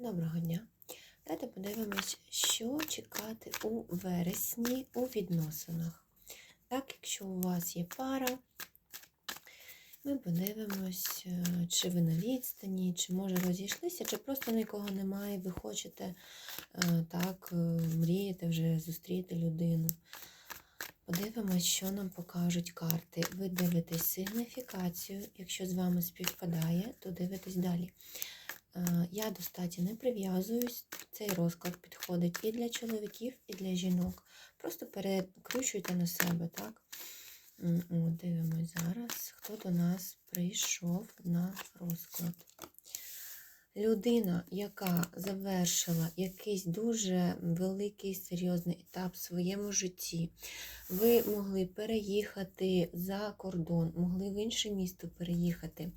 Доброго дня. Давайте подивимось, що чекати у вересні у відносинах. Так, якщо у вас є пара, ми подивимось, е, чи ви на відстані, чи може розійшлися, чи просто нікого немає, ви хочете е, так, е, мрієте вже зустріти людину. Подивимось, що нам покажуть карти. Ви дивитесь сигніфікацію. Якщо з вами співпадає, то дивитесь далі. Е, Я до статі не прив'язуюсь. Цей розклад підходить і для чоловіків, і для жінок. Просто перекручуйте на себе, так? О, дивимось зараз, хто до нас прийшов на розклад. Людина, яка завершила якийсь дуже великий серйозний етап в своєму житті, ви могли переїхати за кордон, могли в інше місто переїхати,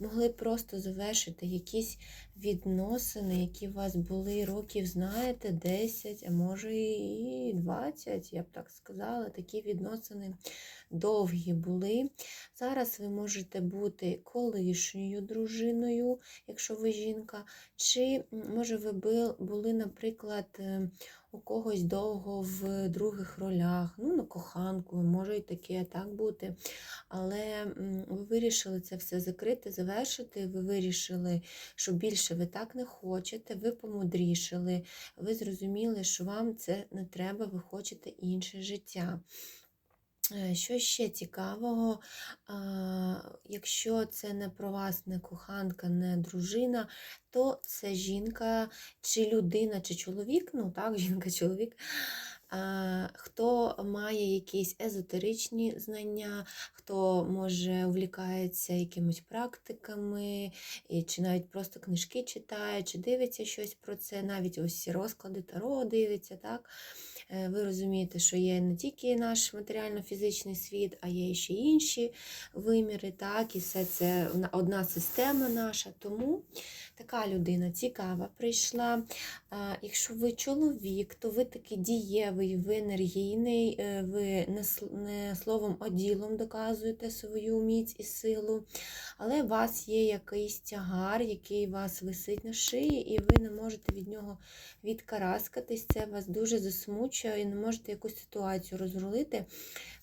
могли просто завершити якісь відносини, які у вас були років, знаєте, 10, а може і 20, я б так сказала, такі відносини довгі були. Зараз ви можете бути колишньою дружиною, якщо ви жінка, чи може ви були, наприклад, е, у когось довго в других ролях, ну, на коханку, може і таке так бути. Але ви вирішили це все закрити, завершити. Ви вирішили, що більше ви так не хочете, ви помудрішили, ви зрозуміли, що вам це не треба, ви хочете інше життя. Е, Що ще цікавого, якщо це не про вас, не коханка, не дружина, то це жінка чи людина, чи чоловік, ну так, жінка-чоловік, а, хто має якісь езотеричні знання, хто може увлікається якимись практиками, чи навіть просто книжки читає, чи дивиться щось про це, навіть ось розклади Таро дивиться, так? Е, ви розумієте, що є не тільки наш матеріально-фізичний світ, а є ще інші виміри, так, і все це одна система наша. Тому така людина цікава прийшла. Якщо ви чоловік, то ви такий дієвий, ви енергійний, е, ви не, словом, а ділом доказуєте свою міць і силу. Але у вас є якийсь тягар, який вас висить на шиї, і ви не можете від нього відкараскатись. Це вас дуже засмучує і не можете якусь ситуацію розрулити.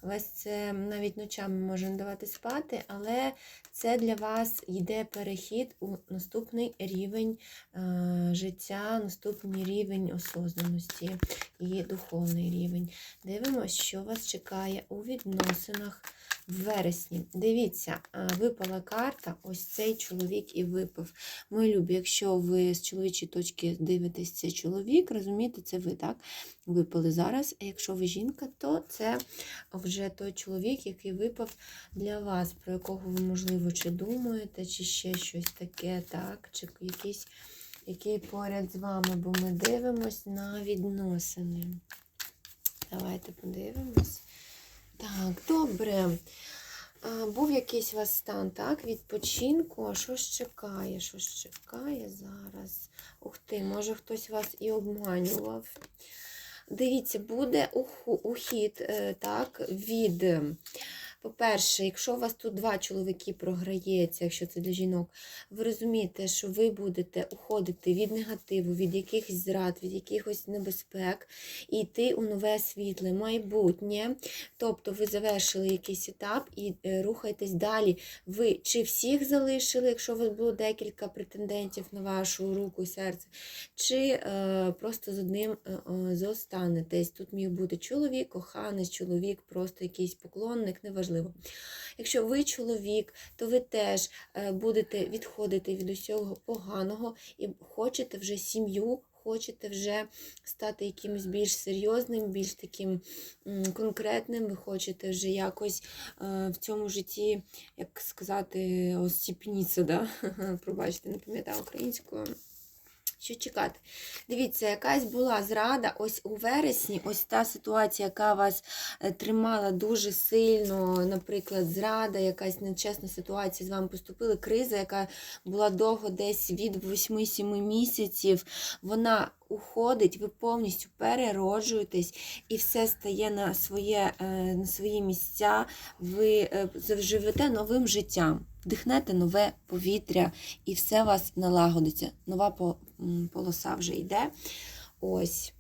Вас це навіть ночами може не давати спати, але це для вас йде перехід у наступний рівень е, життя, наступний рівень осознаності і духовний рівень. Дивимося, що вас чекає у відносинах в вересні. Дивіться, випала карта, ось цей чоловік і випив. Мої любі, якщо ви з чоловічої точки дивитесь цей чоловік, розумієте, це ви так випали зараз. А якщо ви жінка, то це вже той чоловік, який випав для вас, про якого ви, можливо, чи думаєте, чи ще щось таке, так, чи якийсь, який поряд з вами, бо ми дивимось на відносини. Давайте подивимось. Так, добре. Був якийсь у вас стан, так, відпочинку. А що ж чекає? Що ж чекає зараз? Ух ти, може хтось вас і обманював. Дивіться, буде ухід е, так, від. По-перше, якщо у вас тут два чоловіки програється, якщо це для жінок, ви розумієте, що ви будете уходити від негативу, від якихось зрад, від якихось небезпек, і йти у нове світле майбутнє. Тобто ви завершили якийсь етап і е, рухаєтесь далі. Ви чи всіх залишили, якщо у вас було декілька претендентів на вашу руку серце, чи е, просто з одним е, е, зостанетесь. Тут міг бути чоловік, коханець, чоловік, просто якийсь поклонник, неважливо. Якщо ви чоловік, то ви теж е, будете відходити від усього поганого і хочете вже сім'ю. Хочете вже стати якимось більш серйозним, більш таким конкретним, ви хочете вже якось е, в цьому житті, як сказати, остіпніться, да? пробачте, не пам'ятаю українською. Що чекати? Дивіться, якась була зрада ось у вересні, ось та ситуація, яка вас е, тримала дуже сильно, наприклад, зрада, якась нечесна ситуація з вами поступила, криза, яка була довго десь від 8-7 місяців, вона уходить, ви повністю перероджуєтесь і все стає на, своє, е, на свої місця, ви е, живете новим життям. вдихнете нове повітря і все у вас налагодиться. Нова полоса вже йде. Ось.